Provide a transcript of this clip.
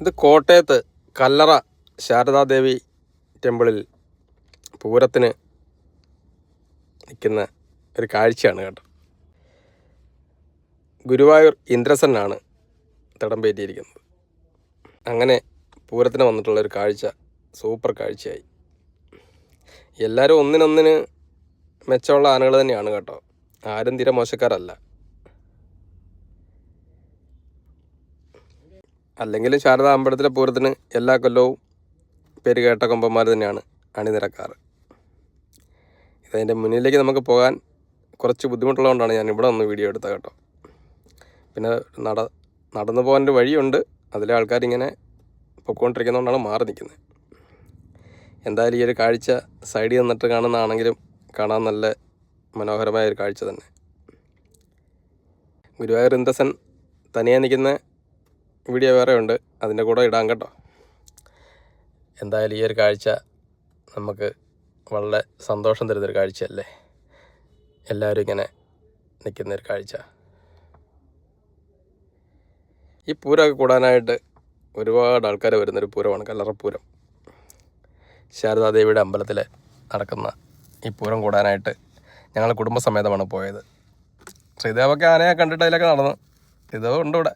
ഇത് കോട്ടയത്ത് കല്ലറ ശാരദാദേവി ടെമ്പിളിൽ പൂരത്തിന് നിൽക്കുന്ന ഒരു കാഴ്ചയാണ് കേട്ടോ. ഗുരുവായൂർ ഇന്ദ്രസനാണ് തിടമ്പേറ്റിയിരിക്കുന്നത് അങ്ങനെ പൂരത്തിന് വന്നിട്ടുള്ള ഒരു കാഴ്ച സൂപ്പർ കാഴ്ചയായി. എല്ലാവരും ഒന്നിനൊന്നിന് മെച്ചമുള്ള ആനകൾ തന്നെയാണ് കേട്ടോ. ആരും തീരെ മോശക്കാരല്ല. അല്ലെങ്കിലും ശാരദാ അമ്പലത്തിലെ പൂരത്തിന് എല്ലാ കൊല്ലവും പേര് കേട്ട കൊമ്പന്മാർ തന്നെയാണ് അണിനിരക്കാറ്. ഇതതിന്റെ മുന്നിലേക്ക് നമുക്ക് പോകാൻ കുറച്ച് ബുദ്ധിമുട്ടുള്ളതുകൊണ്ടാണ് ഞാൻ ഇവിടെ ഒന്ന് വീഡിയോ എടുത്തത് കേട്ടോ. പിന്നെ നട നടന്നു പോകാൻ വഴിയുണ്ട്. അതിലെ ആൾക്കാരിങ്ങനെ പൊക്കോണ്ടിരിക്കുന്നതുകൊണ്ടാണ് മാറി നിൽക്കുന്നത്. എന്തായാലും ഈ ഒരു കാഴ്ച സൈഡിൽ നിന്നിട്ട് കാണുന്നതാണെങ്കിലും കാണാൻ നല്ല മനോഹരമായ ഒരു കാഴ്ച തന്നെ. ഗുരുവായൂർ ഇന്ദസൻ തനിയെ നിൽക്കുന്ന വീഡിയോ വേറെ ഉണ്ട്. അതിന്റെ കൂടെ ഇടാം കേട്ടോ. എന്തായാലും ഈ ഒരു കാഴ്ച നമുക്ക് വളരെ സന്തോഷം തരുന്നൊരു കാഴ്ചയല്ലേ? എല്ലാവരും ഇങ്ങനെ നിൽക്കുന്നൊരു കാഴ്ച. ഈ പൂരമൊക്കെ കൂടാനായിട്ട് ഒരുപാട് ആൾക്കാർ വരുന്നൊരു പൂരമാണ് കല്ലറപ്പൂരം. ശാരദാദേവിയുടെ അമ്പലത്തിൽ നടക്കുന്ന ഈ പൂരം കൂടാനായിട്ട് ഞങ്ങൾ കുടുംബസമേതമാണ് പോയത്. ശ്രീദേവൊക്കെ ആനയെ കണ്ടിട്ട് അതിലൊക്കെ നടന്നു. ഇതോ ഉണ്ട് ഇവിടെ